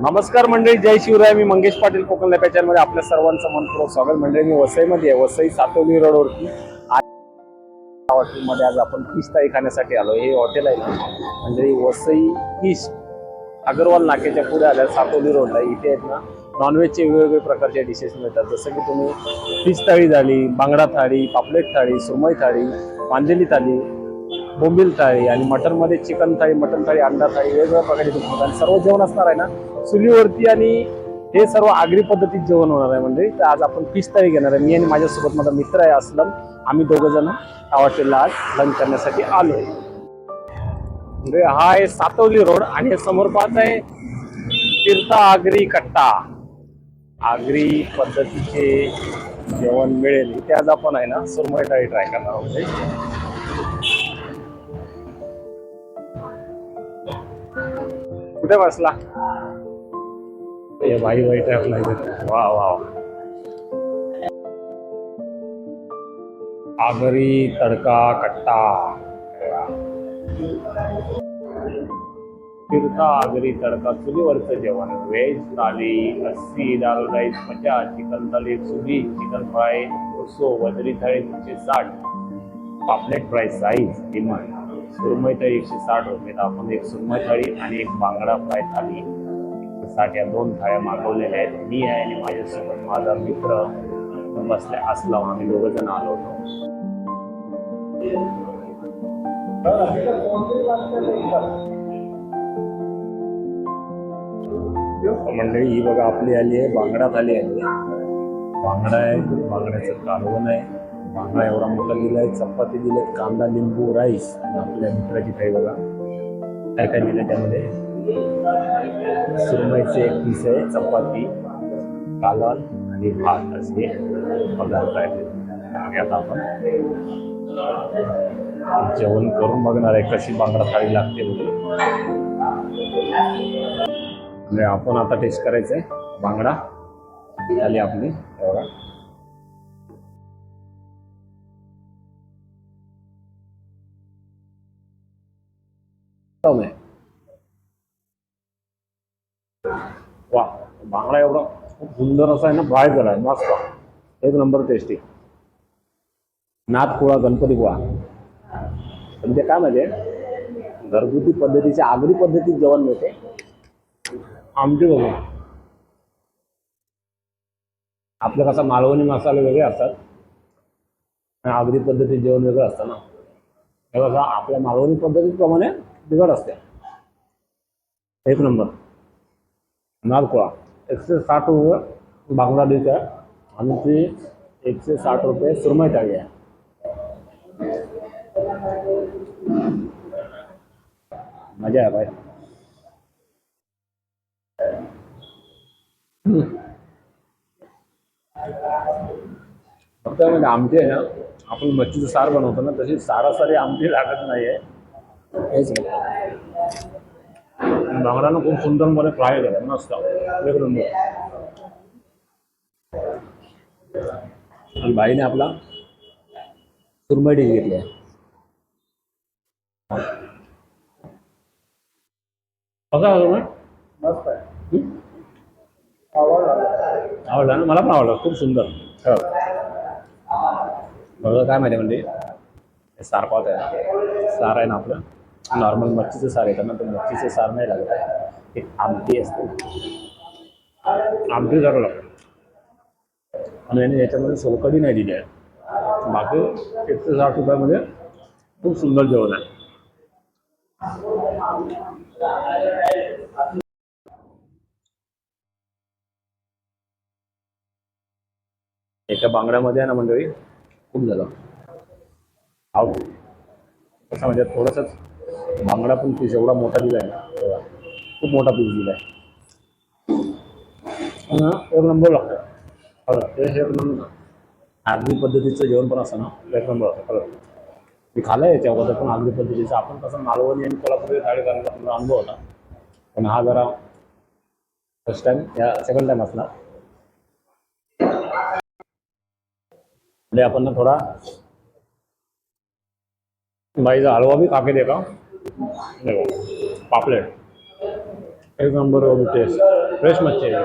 नमस्कार मंडळी जय शिवराय. मी मंगेश पाटील कोकण लॅपच्या चॅनलमध्ये आपल्या सर्वांचं मनपूर्वक स्वागत. मंडळी मी वसईमध्ये आहे. वसई सातवली रोडवरती हॉटेलमध्ये आज आपण फिश थाळी खाण्यासाठी आलो हे हॉटेल आहे ना म्हणजे वसई फिश अगरवाल नाक्याच्या पुढे आल्या सातोली रोडला इथे आहेत ना नॉनव्हेजचे वेगवेगळे प्रकारचे डिशेस मिळतात. जसं की तुम्ही फिश थाळी झाली बांगडा थाळी पापलेट थाळी सुरमई थाळी मांदेली थाळी बोंबील थाळी आणि मटनमध्ये चिकन थाळी मटन थाळी अंडा थाळी वेगवेगळ्या प्रकारचे तुम्ही. आणि सर्व जेवण असणार आहे ना चुलीवरती आणि हे सर्व आगरी पद्धतीत जेवण होणार आहे म्हणजे तर आज आपण फिश थाळी घेणार आहे. मी आणि माझ्यासोबत माझा मित्र आहे असलम. आम्ही दोघं जण हॉटेलला आज लंच करण्यासाठी आलो आहे. म्हणजे हा आहे सातवली रोड आणि हे समोर पाहत आहे तीर्था आगरी कट्टा. आगरी पद्धतीचे जेवण मिळेल. इथे आज आपण आहे ना सुरमई टाळी ट्राय करणार आहोत कुठे बसला? ए भाई वाईट आहे. वा वा आगरी तडका कट्टा. फिरता आगरी तडका चुलीवरचं जेवण. व्हेज थाली लस्सी दाल राईस मजा चिकन थाली चुली चिकन फ्राय उसो वजरी थाळी तीनशे साठ. पापलेट फ्राय साईज किंमत सुरमई थाळी एकशे साठ रुपये. आपण एक सुरमई थाळी आणि एक बांगडा फ्राय थाळी. साठ या दोन थाळ्या मागवलेल्या आहेत. मी आहे आणि माझ्यासोबत माझा मित्र बसले असला आम्ही दोघ जण आलो होतो. मंडळी ही बघा आपली आली आहे बांगडा थाली आली आहे. बांगडा आहे बांगड्याचं कालवण आहे. बांगडा एवढा मोठा दिलाय चपाती दिले कांदा लिंबू राईस आणि आपल्या मित्राची काही बघा. काय काय दिलं त्यामध्ये? सुरमईचे एक पीस आहे चपाती कालवण आणि भात. असे पदार्थ आहेत. आणि आता आपण जेवण करून बघणार आहे कशी बांगडा थाळी लागते म्हणजे आपण आता टेस्ट करायचं आहे बांगडा झाली आपली. एवढा आहे वा बांगडा एवढा खूप सुंदर असा आहे ना फ्राय केला आहे मस्त. एक नंबर टेस्टी नाथ कुळा गणपती कुळा पण ते काय म्हणजे घरगुती पद्धतीच्या आगरी पद्धतीत जेवण मिळते. आमटी बघू. आपलं कसं मालवणी मसाले वेगळे असतात. आणि आगरी पद्धतीत जेवण वेगळं असतं ना. हे कसं आपल्या मालवणी पद्धतीप्रमाणे बिघड असते. एक नंबर. नालकोळा एकशे साठ रुपये बांगडा डिश आहे. आणि ती एकशे साठ रुपये सुरमई थाळी आहे. मजा आहे भाई. फक्त म्हणजे आमटी आहे ना आपण मच्छीचं सार बनवतो ना तशी सारासारी आमटी लागत नाही आहे हेच बांगडानं खूप सुंदरपणे फ्राय केलं मस्त. एक नंबर आणि बाईने आपला सुरमई डिश घेतली आहे. कसा मस्त आहे. हं? आवडला. ना? मला पण आवडला. खूप सुंदर. बघा काय माहिती म्हणजे हे सार पावत आहे सार आहे ना आपलं. नॉर्मल मच्छीचं सार येतं ना तर मच्छीचं सार नाही लागत. आहे एक आमटी असते. आमटी सार लागतं. आणि याने याच्यामध्ये सोलकडी नाही दिली आहे. बाकी एकशे साठ रुपयामध्ये खूप सुंदर जेवण आहे. एका बांगड्यामध्ये आहे ना मंडळी? खूप झालं. आव कसं म्हणजे थोडंसंच बांगडा पण पीस एवढा मोठा दिला आहे ना खूप मोठा पीस दिला आहे आणि एक नंबर लागतो. खरं ते एक नंबर आगरी पद्धतीचं जेवण पण असतं ना एक नंबर असतं खरं मी खाल्लं याच्या अगोदर पण आगरी पद्धतीचं. आपण कसं मालवणी आणि कोल्हापुरी थाळी करण्याचा आपला अनुभव होता. पण हा जरा फर्स्ट टाइम या सेकंड टाइम असणार. म्हणजे आपण ना थोडा बाईचा हलवा बी काके दे का देखो पापलेट. एक नंबर टेस्ट. फ्रेश मच्छी बस ना